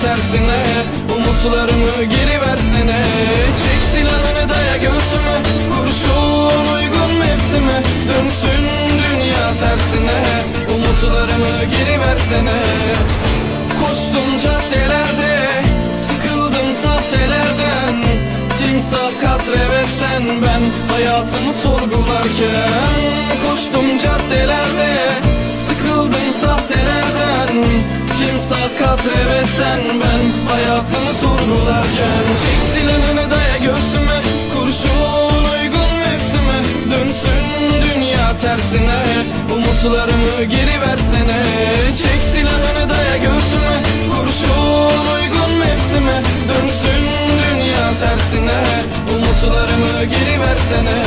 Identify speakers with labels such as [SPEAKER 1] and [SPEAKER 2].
[SPEAKER 1] tersine Umutlarımı geri versene Çek silahını daya göğsüme Kurşun uygun mevsime. Dönsün dünya tersine Umutlarımı geri versene Koştum caddelerde Sıkıldım sahtelerden. Timsah katre ve sen ben Hayatımı sorgularken. Koştum caddelerde Timsah katre ve sen ben Hayatımı sorgularken. Çek silahını daya göğsüme Kurşun uygun mevsime. Dönsün dünya tersine Umutlarımı geri versene. Çek silahını daya göğsüme Kurşun uygun mevsime. Dönsün dünya tersine Umutlarımı geri versene